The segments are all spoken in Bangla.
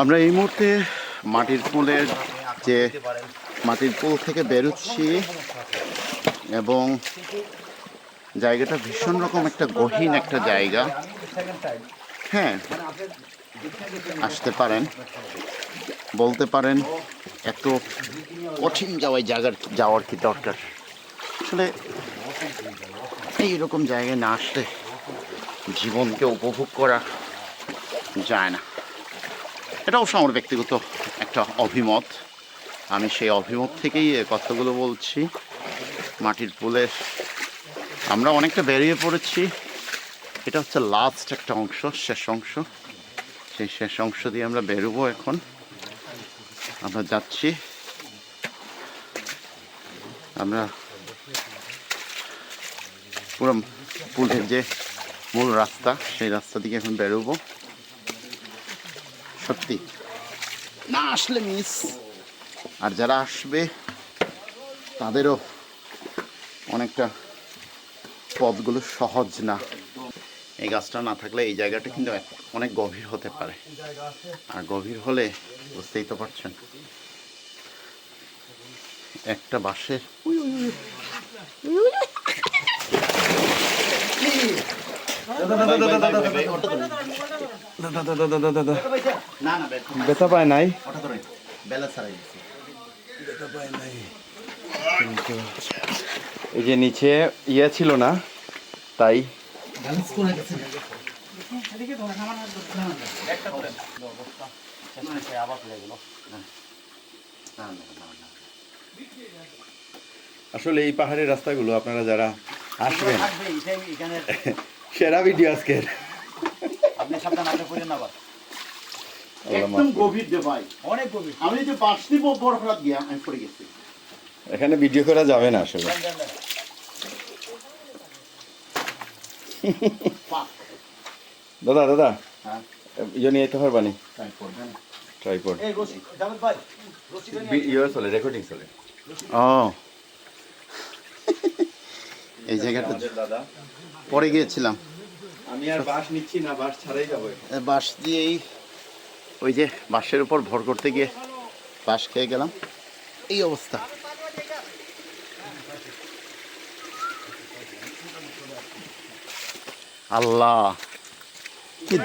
আমরা এই মুহূর্তে মাটির পুলের যে মাটির পুল থেকে বেরোচ্ছি এবং জায়গাটা ভীষণ রকম একটা গহীন একটা জায়গা। হ্যাঁ আসতে পারেন, বলতে পারেন, এত কঠিন যাওয়াই জায়গার যাওয়ার কি দরকার? আসলে এইরকম জায়গায় না আসলে জীবনকে উপভোগ করা যায় না। এটা অবশ্য আমার ব্যক্তিগত একটা অভিমত। আমি সেই অভিমত থেকেই কথাগুলো বলছি। মাটির পুলের আমরা অনেকটা বেরিয়ে পড়েছি। এটা হচ্ছে লাস্ট একটা অংশ, শেষ অংশ। সেই শেষ অংশ দিয়ে আমরা বেরোবো এখন। আমরা যাচ্ছি। আমরা পুরো পুলের যে মূল রাস্তা, সেই রাস্তা দিকে এখন বেরোবো। সত্যি। না আসলে মিস আর যারা আসবে, তাদেরও অনেকটা পথগুলো সহজ না। এই গাছটা না থাকলে এই জায়গাটা কিন্তু অনেক গভীর হতে পারে। আর গভীর হলে বুঝতেই তো পারছেন। একটা বাঁশের দাদা দাদা দাদা দাদা না না ব্যথা পায় নাই? এই যে নিচে ইয়ে ছিল না, তাই। আসলে এই পাহাড়ের রাস্তাগুলো আপনারা যারা আসবেন সেরা ভিডিও আজকের। আপনি সাবধান আপনি পড়ে না আবার একদম গভীর রে ভাই। অনেক গভীর। আমি যে বাসটি বড় ফেরাত গিয়া আমি পড়ে গেছি। এখানে ভিডিও করা যাবে না আসলে। দাদা দাদা। হ্যাঁ। ইয়ে নিয়ে যেতে পারবানি ট্রাইপড এই রশি জাভেদ ভাই রশি ইয়ে চলে রেকর্ডিং চলে। ও। এই জায়গাটা পরে গিয়েছিলাম। আমি আর বাস নিচ্ছি না বাস ছাড়াই যাব বাঁশ দিয়েই ওই যে বাঁশের উপর ভর করতে গিয়ে বাঁশ খেয়ে গেলাম। এই অবস্থা। আল্লাহ। কি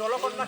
জলকন্যা